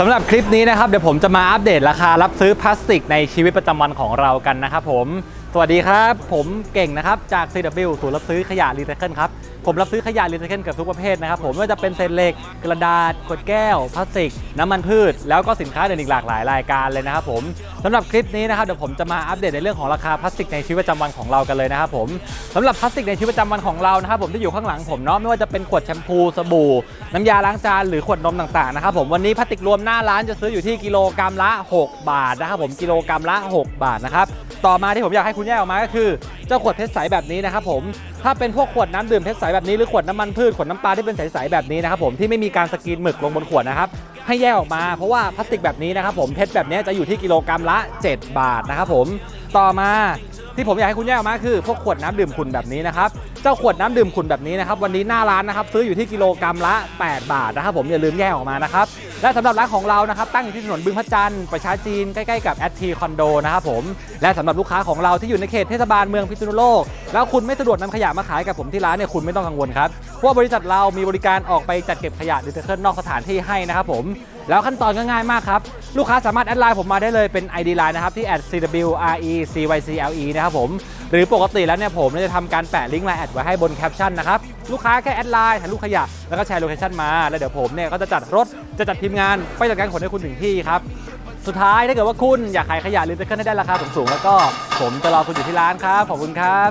สำหรับคลิปนี้นะครับเดี๋ยวผมจะมาอัปเดตราคารับซื้อพลาสติกในชีวิตประจำวันของเรากันนะครับผม สวัสดีครับ ผมเก่งนะครับ จาก CW ศูนย์รับซื้อขยะรีไซเคิลครับ ผมรับซื้อขยะรีไซเคิลเกับทุกประเภทนะครับ ผมไม่ว่าจะเป็นเศษเหล็ก กระดาษ ขวดแก้ว พลาสติก น้ำมันพืช แล้วก็สินค้าอื่นอีกหลากหลายรายการเลยนะครับผมสำหรับคลิปนี้นะครับเดี๋ยวผมจะมาอัปเดตในเรื่องของราคาพลาสติกในชีวิตประจำวันของเรากันเลยนะครับผมสำหรับพลาสติกในชีวิตประจำวันของเรานะครับผมที่อยู่ข้างหลังผมเนาะไม่ว่าจะเป็นขวดแชมพูสบู่ น้ำยาล้างจานหรือขวดนมต่างๆนะครับผมวันนี้พลาสติกรวมหน้าร้านจะซื้ออยู่ที่กิโลกรัมละ 6 บาทนะครับผมกิโลกรัมละ 6 บาทนะครับต่อมาที่ผมอยากให้คุณแยกออกมาก็คือเจ้าขวดเพชรใสแบบนี้นะครับผมถ้าเป็นพวกขวดน้ำดื่มเพชรใสแบบนี้หรือขวดน้ำมันพืชขวดน้ำปลาที่เป็นใสๆแบบนี้นะครับผมที่ไม่มีการสกรีนหมึกลงบนขวดนะครับให้แยกออกมาเพราะว่าพลาสติกแบบนี้นะครับผมเพชรแบบนี้จะอยู่ที่กิโลกรัมละ 7 บาทนะครับผม ต่อมาที่ผมอยากให้คุณแยกออกมาคือพวกขวดน้ำดื่มขุ่นแบบนี้นะครับ เจ้าขวดน้ำดื่มขุ่นแบบนี้นะครับ วันนี้หน้าร้านนะครับซื้ออยู่ที่กิโลกรัมละ 8 บาทนะครับ ผมอย่าลืมแยกออกมานะครับ และสำหรับร้านของเรานะครับ ตั้งอยู่ที่ถนนบึงพระจันทร์ประชาจีนใกล้ๆกับแอดทีคอนโดนะครับผม และสำหรับลูกค้าของเราที่อยู่ในเขตเทศบาลเมืองพิษณุโลก แล้วคุณไม่สะดวกนำขยะมาขายกับผมที่ร้านเนี่ยคุณไม่ต้องกังวลครับเพราะว่าบริษัทเรามีบริการออกไปจัดเก็บขยะหรีไซเคิลนอกสถานที่ให้นะครับผม แล้วขั้นตอนก็ง่ายมากครับ ลูกค้าสามารถแอดไลน์ผมมาได้เลยเป็น ID line นะครับ ที่ @cwrecycle นะครับผม หรือปกติแล้วเนี่ยผมจะทำการแปะลิงก์ไลน์แอดไว้ให้บนแคปชั่นนะครับ ลูกค้าแค่แอดไลน์ถ่ายรูปขยะ แล้วก็แชร์โลเคชั่นมา แล้วเดี๋ยวผมเนี่ยก็จะจัดรถจะจัดทีมงานไปจัดการขนให้คุณถึงที่ครับสุดท้ายถ้าเกิดว่าคุณอยากขายขยะรีไซเคิลให้ได้ราคาสูงๆแล้วก็ผมจะรอคุณอยู่ที่ร้านครับขอบคุณครับ